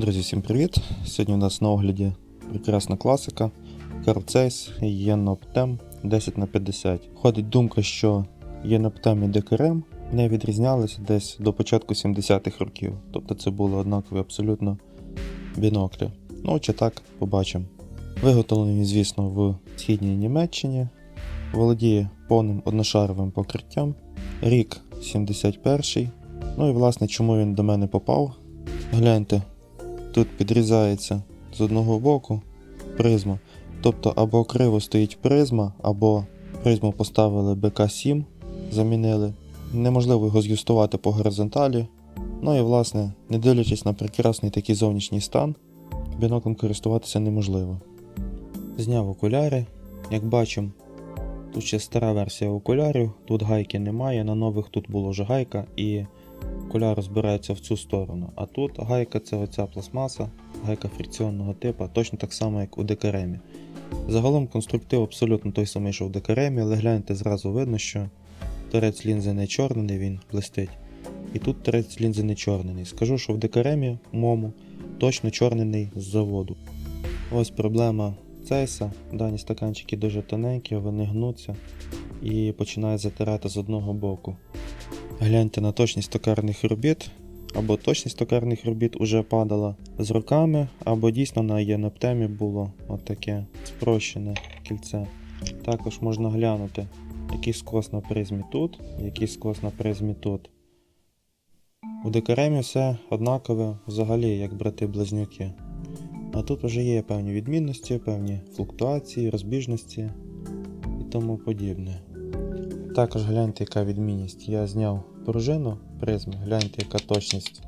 Друзі, всім привіт! Сьогодні у нас на огляді прекрасна класика Carl Єноптем 10х50. Ходить думка, що Єноптем і ДКРМ не відрізнялися десь до початку 70-х років. Тобто це були однакові абсолютно біноклі. Ну, чи так, побачимо. Виготовлені, звісно, в східній Німеччині. Володіє повним одношаровим покриттям. Рік 71 Ну і власне, чому він до мене попав? Гляньте, тут підрізається з одного боку призма. Тобто або криво стоїть призма, або призму поставили БК7, замінили. Неможливо його з'юстувати по горизонталі. Ну і власне, не дивлячись на прекрасний такий зовнішній стан, біноклем користуватися неможливо. Зняв окуляри, як бачимо, тут ще стара версія окулярів, тут гайки немає, на нових тут була вже гайка і окуляр розбирається в цю сторону. А тут гайка це оця пластмаса, гайка фрикціонного типу, точно так само, як у декаремі. Загалом конструктив абсолютно той самий, що в декаремі, але гляньте, зразу видно, що торець лінзи не чорний, він блистить. І тут торець лінзи не чорний. Скажу, що в декаремі мому точно чорнений з заводу. Ось проблема цейса. Дані стаканчики дуже тоненькі, вони гнуться і починають затирати з одного боку. Гляньте на точність токарних робіт, або точність токарних робіт уже падала з роками, або дійсно на єноптемі було отаке спрощене кільце. Також можна глянути, який скос на призмі тут, який скос на призмі тут. У декаремі все однакове взагалі, як брати-близнюки. А тут вже є певні відмінності, певні флуктуації, розбіжності і тому подібне. Також гляньте, яка відмінність. Я зняв пружину призми, гляньте, яка точність.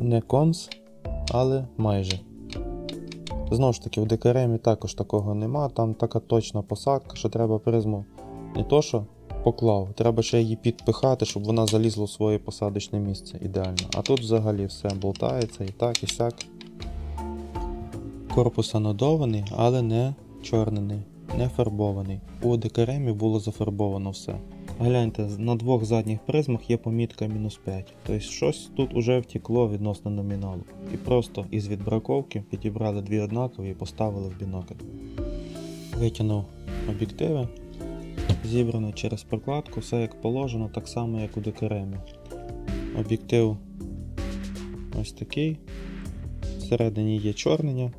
Не конс, але майже. Знову ж таки, в декаремі також такого нема, там така точна посадка, що треба призму не то, що поклав, треба ще її підпихати, щоб вона залізла у своє посадочне місце ідеально. А тут взагалі все болтається і так, і сяк. Корпус анодований, але не чорнений, не фарбований. У декаремі було зафарбовано все. Гляньте, на двох задніх призмах є помітка мінус 5. Тобто щось тут уже втекло відносно номіналу. І просто із відбраковки підібрали дві однакові і поставили в бінокль. Витягнув об'єктиви. Зібрано через прокладку, все як положено, так само як у декаремі. Об'єктив ось такий. Всередині є чорнення.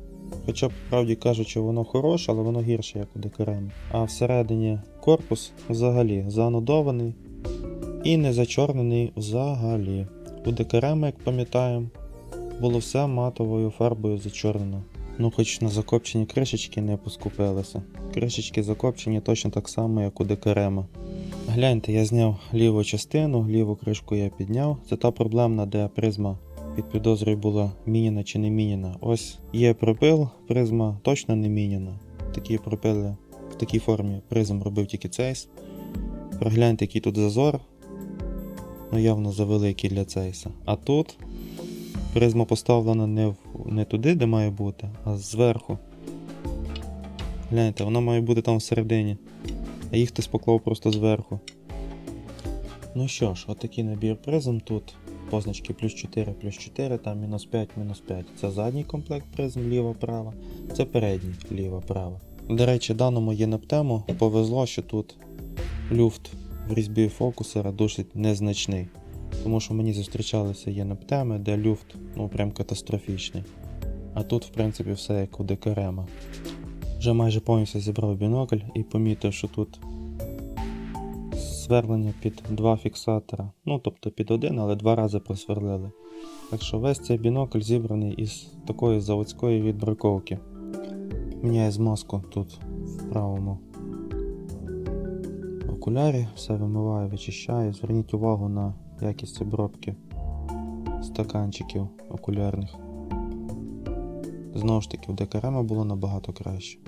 Хоча, правді кажучи, воно хороше, але воно гірше, як у декаремі. А всередині корпус взагалі занодований і не зачорнений взагалі. У декареми, як пам'ятаємо, було все матовою фарбою зачорнено. Ну, хоч на закопчені кришечки не поскупилися. Кришечки закопчені точно так само, як у декарема. Гляньте, я зняв ліву частину, ліву кришку я підняв. Це та проблемна, де призма під підозрою була міняна чи не міняна. Ось є пропил, призма точно не міняна. Такі пропили в такій формі призм робив тільки цейс. Прогляньте, який тут зазор. Ну, явно завеликий для цейса. А тут призма поставлена не, в, не туди, де має бути, а зверху. Гляньте, вона має бути там всередині. А їх хтось поклав просто зверху. Ну що ж, отакий набір призм тут. Позначки плюс 4, плюс 4, там мінус 5, мінус 5. Це задній комплект призм ліва-права, це передній ліва-права. До речі, даному єноптему повезло, що тут люфт в різьбі фокусера досить незначний. Тому що мені зустрічалися єноптеми, де люфт ну прям катастрофічний. А тут, в принципі, все як у декарема. Вже майже повністю зібрав бінокль і помітив, що тут сверлення під два фіксатора. Ну, тобто під один, але два рази просверлили. Так що весь цей бінокль зібраний із такої заводської відбраковки. Міняю змазку тут в правому окулярі, все вимиваю, вичищаю. Зверніть увагу на якість обробки стаканчиків окулярних. Знову ж таки, в декарема було набагато краще.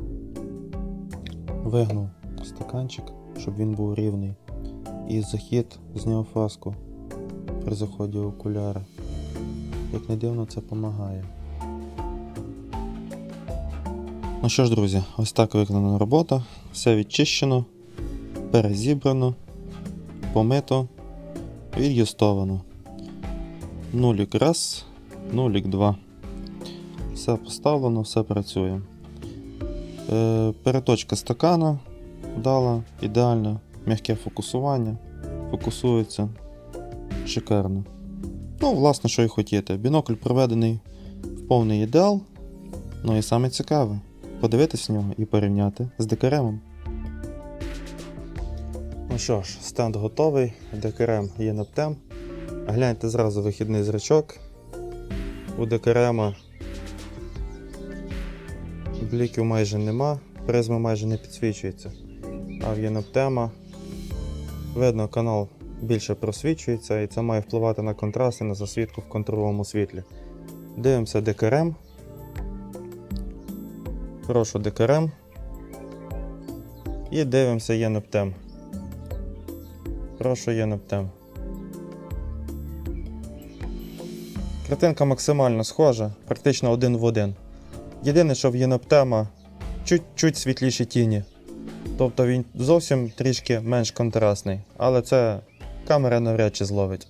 Вигнув стаканчик, щоб він був рівний. І захід зняв фаску при заході в окуляри. Як не дивно, це допомагає. Ну що ж, друзі, ось так виконана робота. Все відчищено, перезібрано, помито, від'юстовано. Нулік раз, нулік два. все поставлено, все працює. Е, переточка стакана дала, ідеально, м'яке фокусування, фокусується шикарно. Ну, власне, що і хотіти. Бінокль проведений в повний ідеал. Ну і саме цікаве подивитись в нього і порівняти з декаремом. Ну що ж, стенд готовий, декарем є наптем. Гляньте зразу вихідний зрачок. У декарема бліків майже нема, призма майже не підсвічується. А в Єноптема видно, канал більше просвічується і це має впливати на контраст і на засвітку в контровому світлі. Дивимося декарем. Прошу декарем. І дивимося Єноптем. Прошу Єноптем. Картинка максимально схожа, практично один в один. Єдине, що в Єноптема чуть-чуть світліші тіні. Тобто він зовсім трішки менш контрастний, але це камера навряд чи зловить.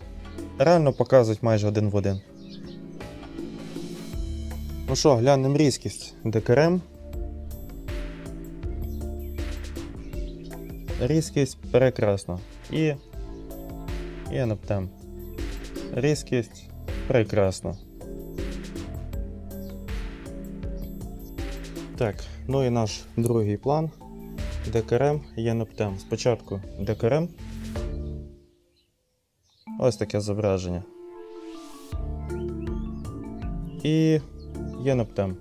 Реально показують майже один в один. Ну що, глянемо різкість. Декарем. Різкість прекрасна. І Єноптем. Різкість прекрасна. Так, ну і наш другий план. Декарем, Єноптем. Спочатку декарем. Ось таке зображення. І Єноптем.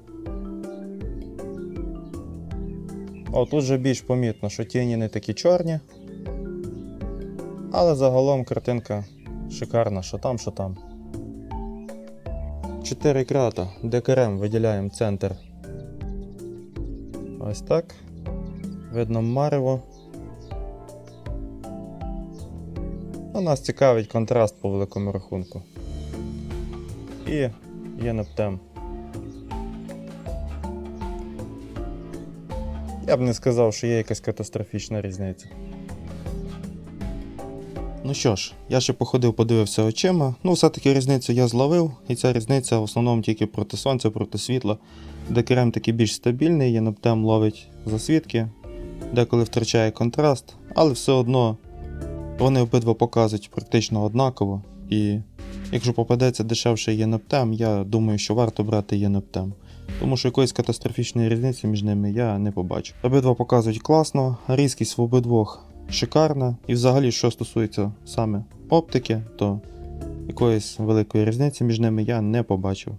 О, тут же більш помітно, що тіні не такі чорні. Але загалом картинка шикарна, що там, що там. Чотири крата. Декарем виділяємо центр. Ось так. Видно марево. Ну, нас цікавить контраст по великому рахунку. І єноптем. Я б не сказав, що є якась катастрофічна різниця. Ну що ж, я ще походив, подивився очима. Ну, все-таки різницю я зловив, і ця різниця в основному тільки проти сонця, проти світла. Декерем такий більш стабільний, є єноптем ловить засвідки, деколи втрачає контраст, але все одно вони обидва показують практично однаково. І якщо попадеться дешевший єноптем, я думаю, що варто брати єноптем. Тому що якоїсь катастрофічної різниці між ними я не побачу. Обидва показують класно, різкість в обидвох шикарна. І взагалі, що стосується саме оптики, то якоїсь великої різниці між ними я не побачив.